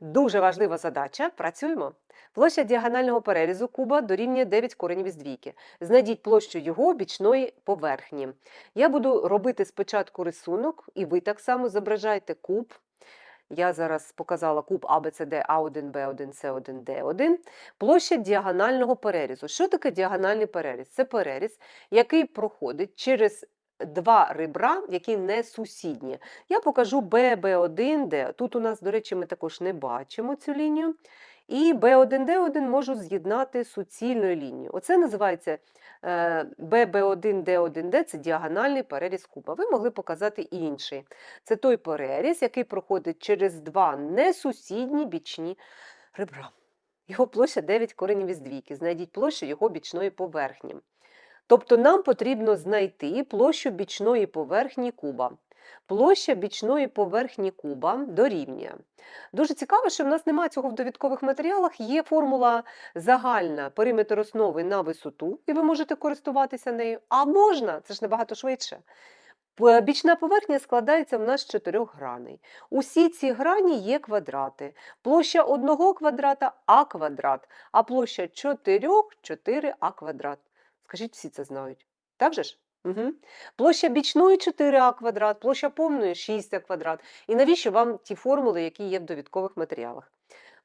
Дуже важлива задача. Працюємо. Площа діагонального перерізу куба дорівнює 9 коренів із двійки. Знайдіть площу його бічної поверхні. Я буду робити спочатку рисунок, і ви так само зображайте куб. Я зараз показала куб ABCD A1, B1, C1, D1. Площа діагонального перерізу. Що таке діагональний переріз? Це переріз, який проходить через два ребра, які не сусідні. Я покажу B, B1, D. Тут у нас, до речі, ми також не бачимо цю лінію. І B1, D1 можу з'єднати суцільною лінією. Оце називається е, BB1, D1, D – це діагональний переріз куба. Ви могли показати інший. Це той переріз, який проходить через два несусідні бічні ребра. Його площа 9 коренів із двійки. Знайдіть площу його бічної поверхні. Тобто нам потрібно знайти площу бічної поверхні куба. Площа бічної поверхні куба дорівнює. Дуже цікаво, що в нас немає цього в довідкових матеріалах. Є формула загальна периметр основи на висоту, і ви можете користуватися нею. А можна, це ж набагато швидше. Бічна поверхня складається в нас з чотирьох граней. Усі ці грані є квадрати. Площа одного квадрата а квадрат, а площа чотирьох 4а квадрат. Скажіть, всі це знають. Так же ж? Угу. Площа бічної 4а квадрат, площа повної 6а квадрат. І навіщо вам ті формули, які є в довідкових матеріалах?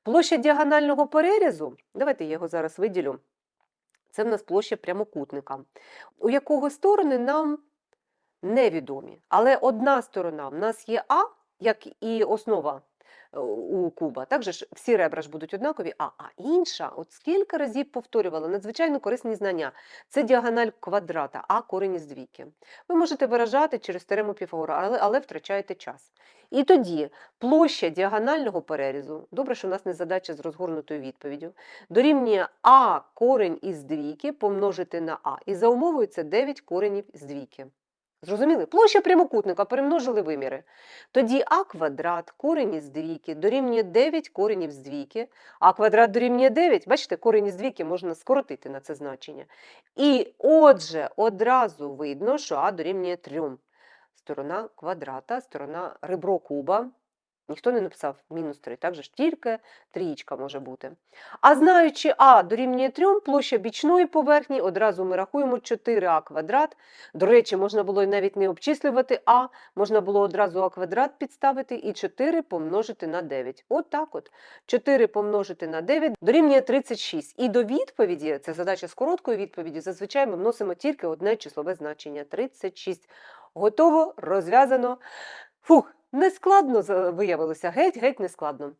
Площа діагонального перерізу, давайте я його зараз виділю. Це в нас площа прямокутника, у якого сторони нам невідомі. Але одна сторона в нас є А, як і основа у куба. Також ж всі ребра ж будуть однакові, а, а інша, от скільки разів повторювала, надзвичайно корисні знання. Це діагональ квадрата, а корінь із двійки. Ви можете виражати через теорему Піфагора, але, але втрачаєте час. І тоді площа діагонального перерізу, добре, що у нас не задача з розгорнутою відповіддю, дорівнює А корень із двійки помножити на А. І за умовою це 9 коренів з двійки. Зрозуміли? Площа прямокутника перемножили виміри. Тоді а квадрат корень із двійки дорівнює 9 коренів з двійки, а квадрат дорівнює 9. Бачите, корень із двійки можна скоротити на це значення. І отже, одразу видно, що а дорівнює 3. Сторона квадрата, сторона ребро куба. Ніхто не написав мінус 3, так же ж тільки трієчка може бути. А знаючи а дорівнює 3, площа бічної поверхні, одразу ми рахуємо 4а квадрат. До речі, можна було навіть не обчислювати а, можна було одразу а квадрат підставити і 4 помножити на 9. От так от. 4 помножити на 9 дорівнює 36. І до відповіді, це задача з короткою відповіді, зазвичай ми вносимо тільки одне числове значення 36. Готово, розв'язано. Фух, нескладно за- виявилося, геть-геть нескладно.